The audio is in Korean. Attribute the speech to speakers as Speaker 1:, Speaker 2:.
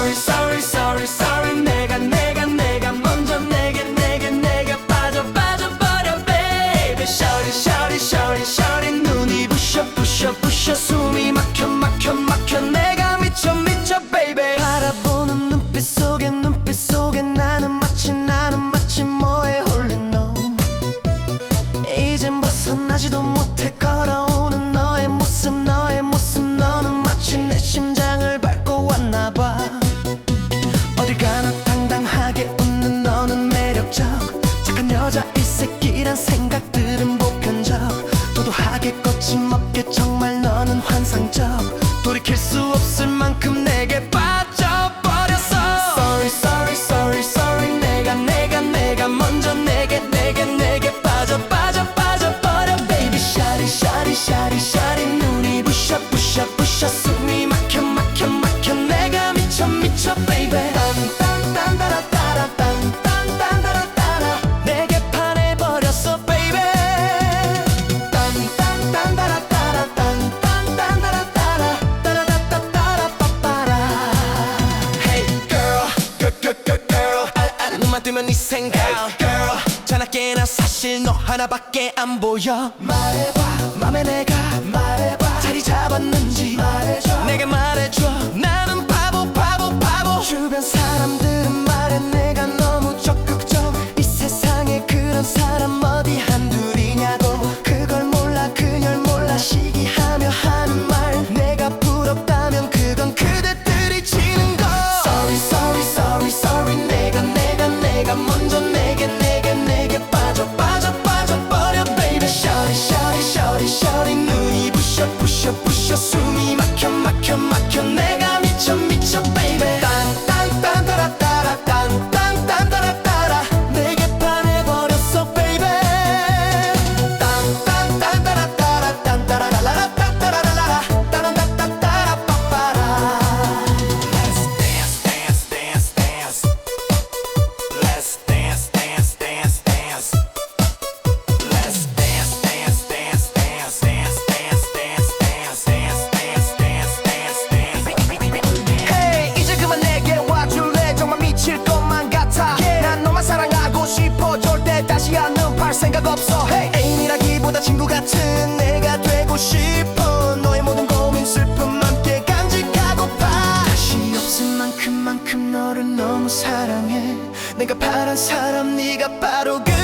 Speaker 1: Sorry sorry sorry sorry. 내가 내가 내가 먼저 내게 내게 내가 빠져 빠져버려 baby. Sorry, sorry, shorty shorty 눈이 부셔 부셔 부셔. 숨이 막혀 막혀 막혀. 내가 미쳐 미쳐 baby. 바라보는 눈빛 속에 눈빛 속에 나는 마치 나는 마치 뭐에 홀린 너. 이젠 벗어나지도 못해 걸어. 새끼란 생각들은 보편적. 도도하게 거침없게 정말 너는 환상적. 돌이킬 수 가두면 네 생각. Hey, Girl. 자나 깨나 사실 너 하나밖에 안 보여. 말해봐. 할 생각 없어. Hey. 애인이라기보다 친구 같은 내가 되고 싶어. 너의 모든 고민 슬픔 함께 간직하고파. 다시 없을 만큼만큼 너를 너무 사랑해. 내가 바란 사람 네가 바로 그